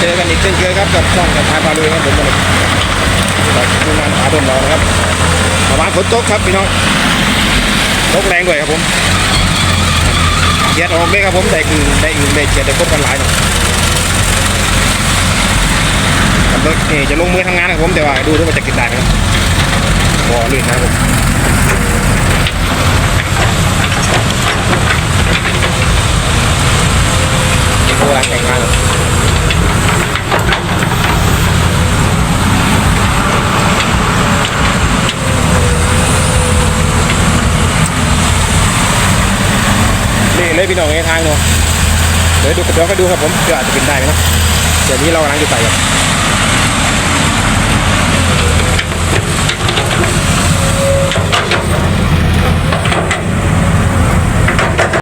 เจอกันอีกเช่นเคยครับกับช่องกับทายพาลุยครับผมวันนี้จากทีมงานอาดมเรานะครับประมาณฝนตกครับพี่น้องตกแรงด้วยครับผมเกียดออกเลยครับผมได้อึ่งได้อึ่งได้เกียดได้ครบกันหลายหน่อยครับนี่จะลงมือทำงานนะครับผมแต่ว่าดูด้วยว่าจะกินได้ไหมครับบ่อลื่นนะครับผม โบราณแต่งงาน นี่เลยพี่น้องในทางเนาะเดี๋ยวดูเดี๋ยวก็ดูครับผมเดี๋ยวอาจจะเป็นได้ไหมนะเดี๋ยวนี้เรากำลังจะไปครับ